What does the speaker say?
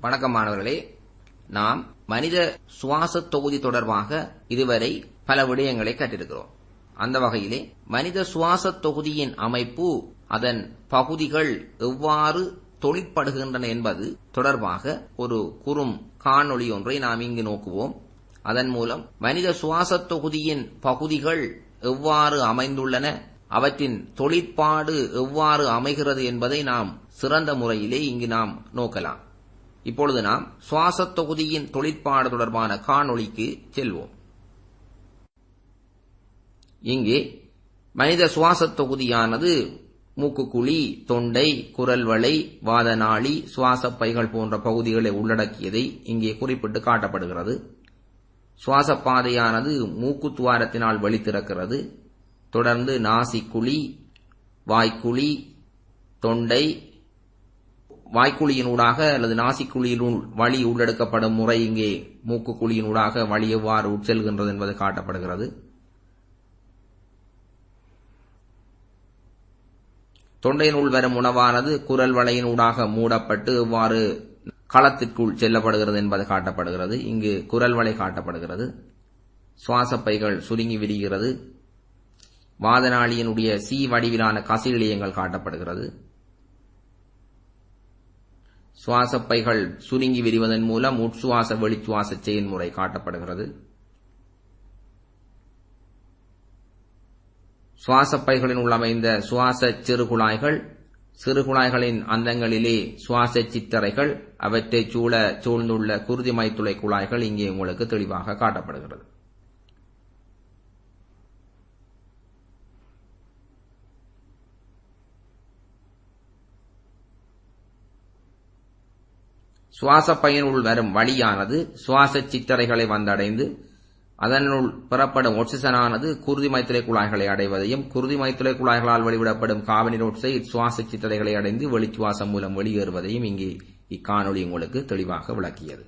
வணக்கம் மாணவர்களே. நாம் மனித சுவாச தொகுதி தொடர்பாக இதுவரை பல விடயங்களை கற்றிருக்கிறோம். அந்த வகையிலே மனித சுவாச தொகுதியின் அமைப்பு அதன் பகுதிகள் எவ்வாறு தொழிற்படுகின்றன என்பது தொடர்பாக ஒரு குறும் காணொளி ஒன்றை நாம் இங்கு நோக்குவோம். அதன் மூலம் மனித சுவாச தொகுதியின் பகுதிகள் எவ்வாறு அமைந்துள்ளன அவற்றின் தொழிற்பாடு எவ்வாறு அமைகிறது என்பதை நாம் சிறந்த முறையிலே இங்கு நாம் நோக்கலாம். இப்பொழுது நாம் சுவாசத் தொகுதியின் தொழிற்பாடு தொடர்பான காணொளிக்கு செல்வோம். இங்கே மனித சுவாசத் தொகுதியானது மூக்குக்குழி தொண்டை குரல்வளை வாதநாளி சுவாச பைகள் போன்ற பகுதிகளை உள்ளடக்கியதை இங்கே குறிப்பிட்டு காட்டப்படுகிறது. சுவாச பாதையானது மூக்கு துவாரத்தினால் வெளித்திறக்கிறது தொடர்ந்து நாசிக்குழி வாய்க்குழி தொண்டை வாய்க்குழியினூடாக அல்லது நாசிக்குழியினுள் வழி உள்ளெடுக்கப்படும் முறை இங்கே மூக்கு குழியினூடாக வழி எவ்வாறு உட்செல்கின்றது என்பது காட்டப்படுகிறது. தொண்டையினுள் வரும் உணவானது குரல் வலையினூடாக மூடப்பட்டு இவ்வாறு களத்திற்குள் செல்லப்படுகிறது என்பது காட்டப்படுகிறது. இங்கு குரல் வலை காட்டப்படுகிறது. சுவாசப்பைகள் சுருங்கி விரிகிறது. வாதநாளியினுடைய சி வடிவிலான கசிலியங்கள் காட்டப்படுகிறது. சுவாசப்பைகள் சுருங்கி விரிவதன் மூலம் உட்சுவாச வெளிச்சுவாச செயல்முறை காட்டப்படுகிறது. சுவாசப்பைகளின் உள்ளமைந்த சுவாச சிறுகுழாய்கள் சிறுகுழாய்களின் அந்தங்களிலே சுவாச சித்தரைகள் அவற்றை சூழ சூழ்ந்துள்ள குருதிமைத்துளை குழாய்கள் இங்கே உங்களுக்கு தெளிவாக காட்டப்படுகிறது. சுவாச பயனுள் வரும் வழியானது சுவாச சித்தரைகளை வந்தடைந்து அதனுள் பெறப்படும் ஒட்சிசனானது குருதி மைத்திரை குழாய்களை அடைவதையும் குருதி மைத்திரை குழாய்களால் வெளிவிடப்படும் காபனி ஒட்சைட் சுவாச சித்தரைகளை அடைந்து வெளிச்சுவாசம் மூலம் வெளியேறுவதையும் இங்கே இக்காணொளி உங்களுக்கு தெளிவாக விளக்கியது.